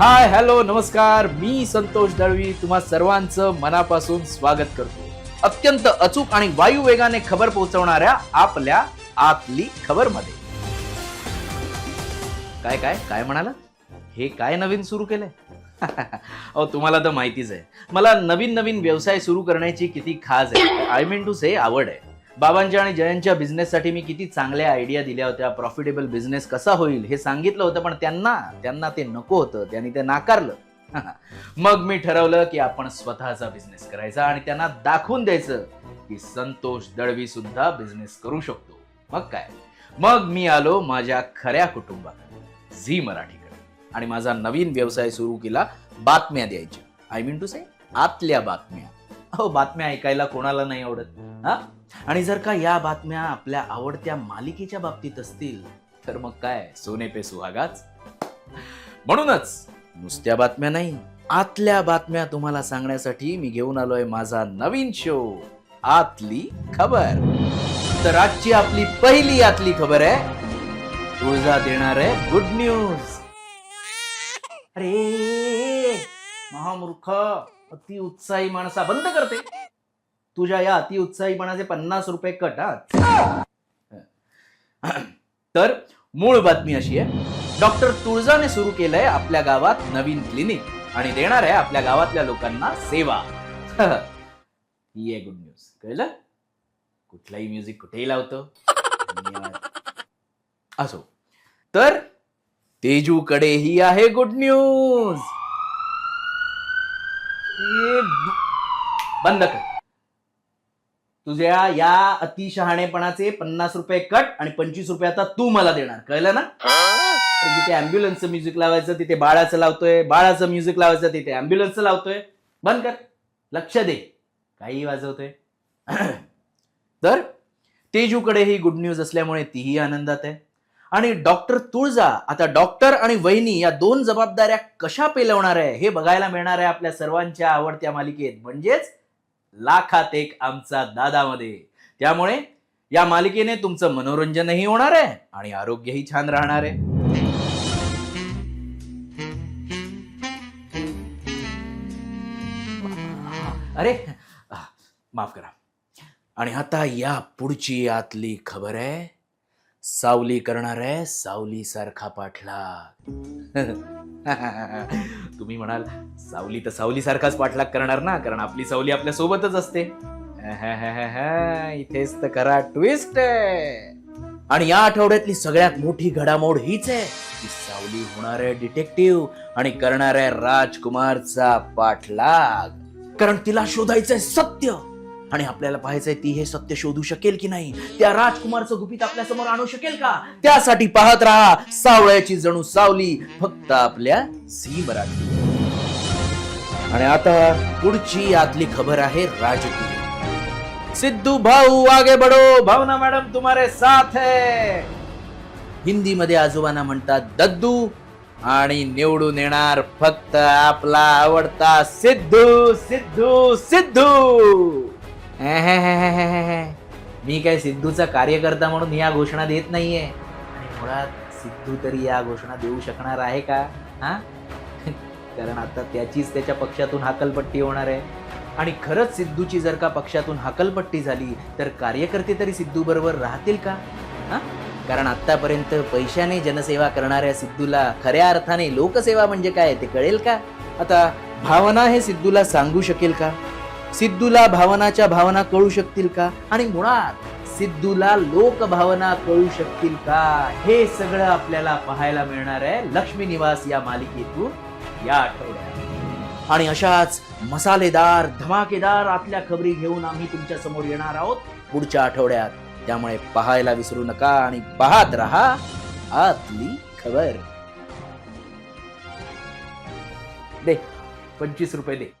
Hi hello नमस्कार. मी संतोष दळवी. तुम्हा सर्वांचं मनापासून स्वागत करतो. अत्यंत अचूक आणि वायू वेगाने खबर पोहोचवणाऱ्या आपल्या आतली खबरमध्ये काय काय काय म्हणाला हे काय नवीन सुरू केलंय? अहो तुम्हाला तर माहितीच आहे. मला नवीन नवीन व्यवसाय सुरू करण्याची किती खाज आहे. आय मीन टू से आवड आहे. बाबांच्या आणि जयंतच्या बिझनेससाठी मी किती चांगल्या आयडिया दिल्या होत्या. प्रॉफिटेबल बिझनेस कसा होईल हे सांगितलं होतं पण त्यांना त्यांना ते नको होतं. त्यांनी ते नाकारलं. मग मी ठरवलं की आपण स्वतःचा बिझनेस करायचा आणि त्यांना दाखवून द्यायचं की संतोष दळवी सुद्धा बिझनेस करू शकतो. मग काय? मग मी आलो माझ्या खऱ्या कुटुंबाकडे झी मराठीकडे. आणि माझा नवीन व्यवसाय सुरू केला बातम्या द्यायच्या. आय मीन टू से आतल्या बातम्या. हो बातम्या ऐकायला कोणाला नाही आवडत. हा? आणि जर का या बातम्या आपल्या आवडत्या मालिकेच्या बाबतीत असतील तर मग काय? सोने पे सुहागाच? म्हणूनच नुसत्या बातम्या नाही आतल्या बातम्या तुम्हाला सांगण्यासाठी मी घेऊन आलोय माझा नवीन शो आतली खबर. तर आजची आपली पहिली आतली खबर आहे तुळजा देणार आहे गुड न्यूज अरे महामूर्ख अति उत्साही माणसा बंद करते. तुझ्या या अति उत्साहीपणाचे पन्नास रुपये कट हा. तर मूळ बातमी अशी आहे. डॉक्टर तुळजाने सुरू केलंय आपल्या गावात नवीन क्लिनिक आणि देणार आहे आपल्या गावातल्या लोकांना सेवा. ही आहे गुड न्यूज कळलं? कुठलाही म्युझिक कुठेही लावतो. असो. तर तेजूकडे ही आहे गुड न्यूज बंद कर. तुझ्या या अतिशहाणेपणाचे पन्नास रुपये कट आणि पंचवीस रुपये आता तू मला देणार. कळलं ना? जिथे अँब्युलन्सचं म्युझिक लावायचं तिथे बाळाचं लावतोय. बाळाचं म्युझिक लावायचं तिथे अँब्युलन्सचं लावतोय. बंद कर. लक्ष दे. काही वाजवतोय. तर तेजूकडे ही गुड न्यूज असल्यामुळे तीही आनंदात आहे. आणि डॉक्टर तुळजा आता डॉक्टर आणि वहिनी या दोन जबाबदाऱ्या कशा पेलवणार आहे हे बघायला मिळणार आहे आपल्या सर्वांच्या आवडत्या मालिकेत. म्हणजेच लाखात एक आमचा दादामध्ये. त्यामुळे या मालिकेने तुमचं मनोरंजनही होणार आहे आणि आरोग्यही छान राहणार आहे. अरे माफ करा. आणि आता या पुढची आतली खबर आहे. सावली करणार आहे सावली सारखा पाठलाग. तुम्ही म्हणाल सावली तर सावली सारखाच पाठलाग करणार ना कारण आपली सावली आपल्या सोबतच असते. इथेच तर करा ट्विस्ट आणि या आठवड्यातली सगळ्यात मोठी घडामोड हीच आहे की सावली होणार आहे डिटेक्टिव्ह आणि करणार आहे राजकुमारचा पाठलाग. कारण तिला शोधायचंय सत्य. आणि आपल्याला पाहायचंय ती हे सत्य शोधू शकेल की नाही? त्या राजकुमारचं गुपित आपल्यासमोर आणू शकेल का? त्यासाठी पाहत राहा सावळ्याची जणू सावली फक्त आपल्या सी मराठी आणि आता पुढची यातली खबर आहे राजकीय. सिद्धू भाऊ आगे बडो भावना मॅडम तुम्हारे साथ है. हिंदी मध्ये आजोबांना म्हणतात दद्दू आणि निवडून येणार फक्त आपला आवडता सिद्धू सिद्धू सिद्धू. मी काय सिद्धूचा कार्यकर्ता म्हणून या घोषणा देत नाहीये. आणि मुळात सिद्धू तरी या घोषणा देऊ शकणार आहे का? हा? कारण आता त्याचीच त्याच्या पक्षातून हाकलपट्टी होणार आहे. आणि खरंच सिद्धूची जर का पक्षातून हाकलपट्टी झाली तर कार्यकर्ते तरी सिद्धू बरोबर राहतील का? हां? कारण आतापर्यंत पैशाने जनसेवा करणाऱ्या सिद्धूला खऱ्या अर्थाने लोकसेवा म्हणजे काय ते कळेल का? आता भावना हे सिद्धूला सांगू शकेल का? सिद्धूला भावनाच्या भावना कळू शकतील का? आणि मुळात सिद्धूला लोकभावना कळू शकतील का? हे सगळं आपल्याला पाहायला मिळणार आहे लक्ष्मी निवास या मालिकेतून या आठवड्यात. आणि अशाच मसालेदार धमाकेदार आपल्या खबरी घेऊन आम्ही तुमच्यासमोर येणार आहोत पुढच्या आठवड्यात. त्यामुळे पाहायला विसरू नका आणि पाहत रहा आतली खबर. दे पंचवीस रुपये दे.